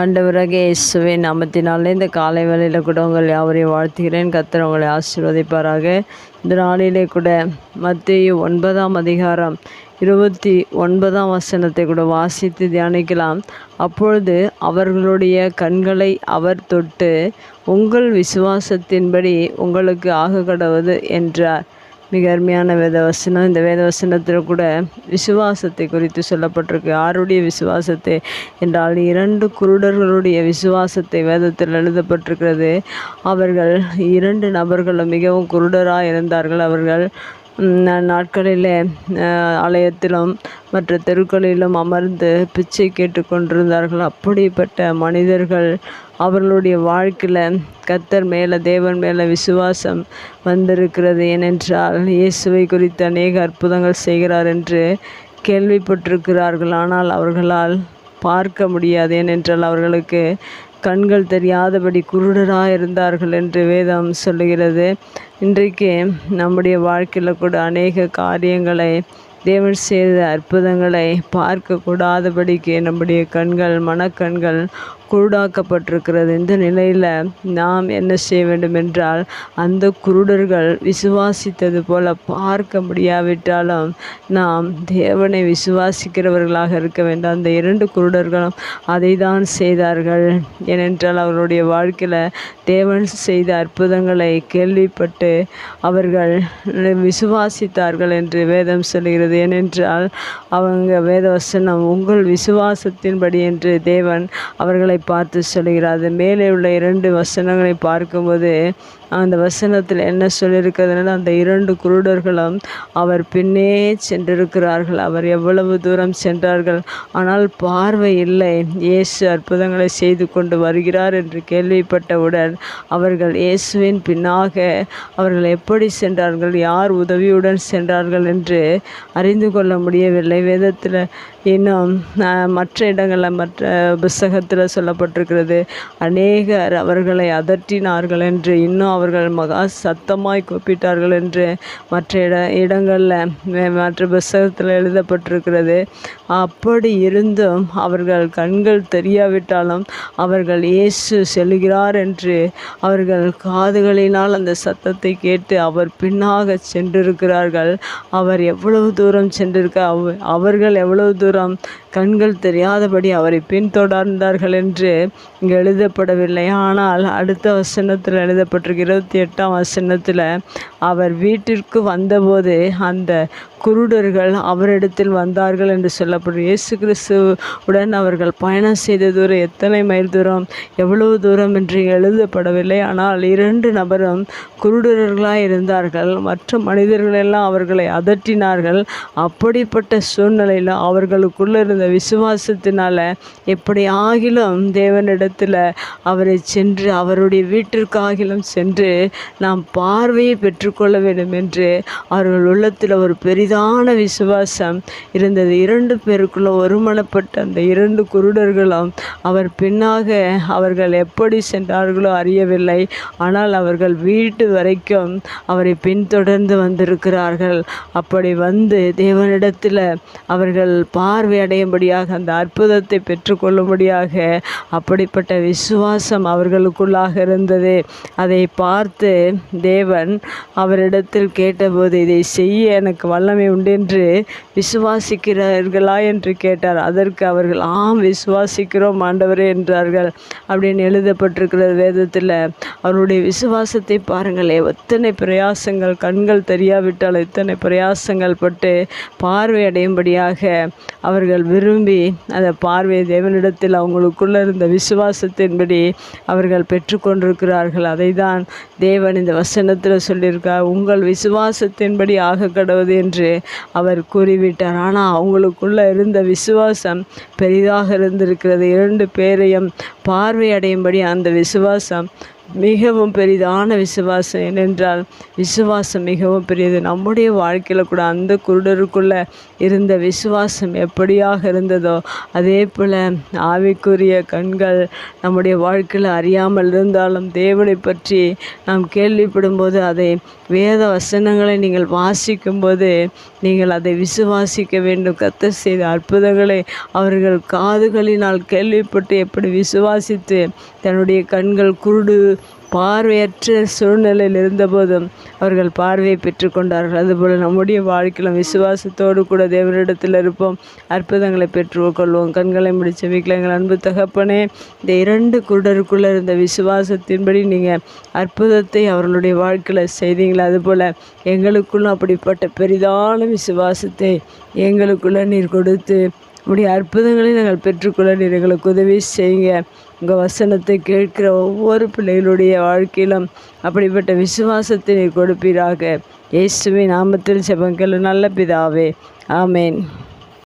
ஆண்டவராக இயேசுவே நாமத்தினாலே இந்த காலை வேலையில் கூட உங்கள் யாவரையும் வாழ்த்துகிறேன். கத்தர் உங்களை ஆசீர்வதிப்பாராக. இந்த நாளிலே கூட மத்திய ஒன்பதாம் அதிகாரம் இருபத்தி ஒன்பதாம் வசனத்தை கூட வாசித்து தியானிக்கலாம். அப்பொழுது அவர்களுடைய கண்களை அவர் தொட்டு உங்கள் விசுவாசத்தின்படி உங்களுக்கு ஆக கடவுது என்றார். மிக அருமையான வேதவசனம். இந்த வேதவசனத்தில் கூட விசுவாசத்தை குறித்து சொல்லப்பட்டிருக்கு. யாருடைய விசுவாசத்தை என்றால் இரண்டு குருடர்களுடைய விசுவாசத்தை வேதத்தில் எழுதப்பட்டிருக்கிறது. அவர்கள் இரண்டு நபர்களும் மிகவும் குருடராக இருந்தார்கள் அவர்கள் நாட்களிலே ஆலயத்திலும் மற்ற தெருக்களிலும் அமர்ந்து பிச்சை கேட்டுக்கொண்டிருந்தார்கள் அப்படிப்பட்ட மனிதர்கள் அவர்களுடைய வாழ்க்கையில் கத்தர் மேலே தேவன் மேலே விசுவாசம் வந்திருக்கிறது ஏனென்றால் இயேசுவை குறித்து அநேக அற்புதங்கள் செய்கிறார் என்று கேள்விப்பட்டிருக்கிறார்கள். ஆனால் அவர்களால் பார்க்க முடியாது. ஏனென்றால் அவர்களுக்கு கண்கள் தெரியாதபடி குருடராக இருந்தார்கள் என்று வேதம் சொல்லுகிறது. இன்றைக்கு நம்முடைய வாழ்க்கையில் கூட அநேக காரியங்களை தேவன் செய்த அற்புதங்களை பார்க்கக்கூடாதபடிக்கு நம்முடைய கண்கள் மனக்கண்கள் குருடாக்கப்பட்டிருக்கிறது. இந்த நிலையில் நாம் என்ன செய்ய வேண்டும் என்றால் அந்த குருடர்கள் விசுவாசித்தது போல பார்க்க முடியாவிட்டாலும் நாம் தேவனை விசுவாசிக்கிறவர்களாக இருக்க வேண்டும். அந்த இரண்டு குருடர்களும் அதை தான் செய்தார்கள். ஏனென்றால் அவர்களுடைய வாழ்க்கையில் தேவன் செய்த அற்புதங்களை கேள்விப்பட்டு அவர்கள் விசுவாசித்தார்கள் என்று வேதம் சொல்கிறது ஏனென்றால் அவங்க வேதவசனம் உங்கள் விசுவாசத்தின்படி என்று தேவன் அவர்களை பார்த்து சொல்கிறார் அது மேலே உள்ள இரண்டு வசனங்களை பார்க்கும்போது அந்த வசனத்தில் என்ன சொல்லியிருக்கிறதுனால அந்த இரண்டு குருடர்களும் அவர் பின்னே சென்றிருக்கிறார்கள். அவர் எவ்வளவு தூரம் சென்றார்கள். ஆனால் பார்வை இல்லை. இயேசு அற்புதங்களை செய்து கொண்டு வருகிறார் என்று கேள்விப்பட்டவுடன் அவர்கள் இயேசுவின் பின்னாக அவர்கள் எப்படி சென்றார்கள் யார் உதவியுடன் சென்றார்கள் என்று அறிந்து கொள்ள முடியவில்லை. வேதத்தில் இன்னும் மற்ற இடங்களில் மற்ற புஸ்தகத்தில் சொல்லப்பட்டிருக்கிறது. அநேகர் அவர்களை அதட்டினார்கள் என்று இன்னும் அவர்கள் மகா சத்தமாய் கூப்பிட்டார்கள் என்று மற்ற இட இடங்களில் மற்ற புஸ்தகத்தில் எழுதப்பட்டிருக்கிறது. அப்படி இருந்தும் அவர்கள் கண்கள் தெரியாவிட்டாலும் அவர்கள் இயேசு செல்கிறார் என்று அவர்கள் காதுகளினால் அந்த சத்தத்தை கேட்டு அவர் பின்னாக சென்றிருக்கிறார்கள். அவர் எவ்வளவு தூரம் சென்றிருக்க அவ- அவர்கள் எவ்வளவு தூரம் கண்கள் தெரியாதபடி அவரை பின்தொடர்ந்தார்கள் என்று என்று இங்கே எழுதப்படவில்லை. ஆனால் அடுத்த வசனத்தில் எழுதப்பட்டிருக்கு இருபத்தி எட்டாம் வசனத்தில் அவர் வீட்டிற்கு வந்தபோது அந்த குருடர்கள் அவரிடத்தில் வந்தார்கள் என்று சொல்லப்படும். இயேசு கிறிஸ்துவுடன் அவர்கள் பயணம் செய்த தூரம் எத்தனை மைல் தூரம்? எவ்வளவு தூரம் என்று எழுதப்படவில்லை. ஆனால் இரண்டு நபரும் குருடர்களாக இருந்தார்கள். மற்ற மனிதர்களெல்லாம் அவர்களை அதட்டினார்கள். அப்படிப்பட்ட சூழ்நிலையில் அவர்களுக்குள்ள இருந்த விசுவாசத்தினால எப்படி ஆகிலும் தேவனிடத்தில் அவரை சென்று அவருடைய வீட்டிற்காகிலும் சென்று நாம் பார்வையை பெற்று ஏற்றுக்கொள்ள வேண்டும் என்று அவர்கள் உள்ளத்தில் ஒரு பெரிதான விசுவாசம் இருந்தது. இரண்டு பேருக்குள்ள ஒருமனப்பட்ட அந்த இரண்டு குருடர்களும் அவர் பின்னாக அவர்கள் எப்படி சென்றார்களோ அறியவில்லை. ஆனால் அவர்கள் வீட்டு வரைக்கும் அவரை பின்தொடர்ந்து வந்திருக்கிறார்கள். அப்படி வந்து தேவனிடத்தில் அவர்கள் பார்வையடையும்படியாக அந்த அற்புதத்தை பெற்றுக்கொள்ளும்படியாக அப்படிப்பட்ட விசுவாசம் அவர்களுக்குள்ளாக இருந்தது. அதை பார்த்து தேவன் அவரிடத்தில் கேட்டபோது இதை செய்ய எனக்கு வல்லமை உண்டு என்று விசுவாசிக்கிறார்களா என்று கேட்டார். அதற்கு அவர்கள் ஆம் விசுவாசிக்கிறோம் ஆண்டவரே என்றார்கள். அப்படின்னு எழுதப்பட்டிருக்கிறது வேதத்தில். அவருடைய விசுவாசத்தை பாருங்களே எத்தனை பிரயாசங்கள் கண்கள் தெரியாவிட்டால் எத்தனை பிரயாசங்கள் பட்டு பார்வையடையும்படியாக அவர்கள் விரும்பி அந்த பார்வையை தேவனிடத்தில் அவங்களுக்குள்ள இருந்த விசுவாசத்தின்படி அவர்கள் பெற்றுக்கொண்டிருக்கிறார்கள். அதை தான் தேவன் இந்த வசனத்தில் சொல்லியிருக்கார் உங்கள் விசுவாசத்தின்படி ஆக கடவுது என்று அவர் கூறிவிட்டார். ஆனால் அவங்களுக்குள்ள இருந்த விசுவாசம் பெரிதாக இருந்திருக்கிறது. இரண்டு பேரையும் பார்வை அடையும்படி அந்த விசுவாசம் மிகவும் பெரிதான விசுவாசம் ஏனென்றால் விசுவாசம் மிகவும் பெரியது. நம்முடைய வாழ்க்கையில் கூட அந்த குருடருக்குள்ள இருந்த விசுவாசம் எப்படியாக இருந்ததோ அதே போல் ஆவிக்குரிய கண்கள் நம்முடைய வாழ்க்கையில் அறியாமல் இருந்தாலும் தேவனை பற்றி நாம் கேள்விப்படும் போது அதை வேத வசனங்களை நீங்கள் வாசிக்கும்போது நீங்கள் அதை விசுவாசிக்க வேண்டும். கத்த செய்த அற்புதங்களை அவர்கள் காதுகளினால் கேள்விப்பட்டு எப்படி விசுவாசித்து தன்னுடைய கண்கள் குருடு பார்வையற்ற சூழ்நிலையில் இருந்தபோதும் அவர்கள் பார்வையை பெற்றுக்கொண்டார்கள் அதுபோல் நம்முடைய வாழ்க்கையிலும் விசுவாசத்தோடு கூட தேவனிடத்தில் இருப்போம். அற்புதங்களை பெற்றுக்கொள்வோம் கண்களை முடிச்ச வீட்டில் எங்கள் அன்பு தகப்பனே இந்த இரண்டு குருடருக்குள்ளே இருந்த விசுவாசத்தின்படி நீங்கள் அற்புதத்தை அவர்களுடைய வாழ்க்கையில் செய்தீங்களா. அதுபோல் எங்களுக்குள்ளும் அப்படிப்பட்ட பெரிதான விசுவாசத்தை எங்களுக்குள்ளே நீர் கொடுத்து உடைய அற்புதங்களை நாங்கள் பெற்றுக்கொள்ள எங்களுக்கு உதவி செய்யுங்க. உங்கள் வசனத்தை கேட்கிற ஒவ்வொரு பிள்ளைகளுடைய வாழ்க்கையிலும் அப்படிப்பட்ட விசுவாசத்தை நீர் கொடுப்பீராக. இயேசுவின் நாமத்தில் செபங்கள் நல்ல பிதாவே. ஆமேன்.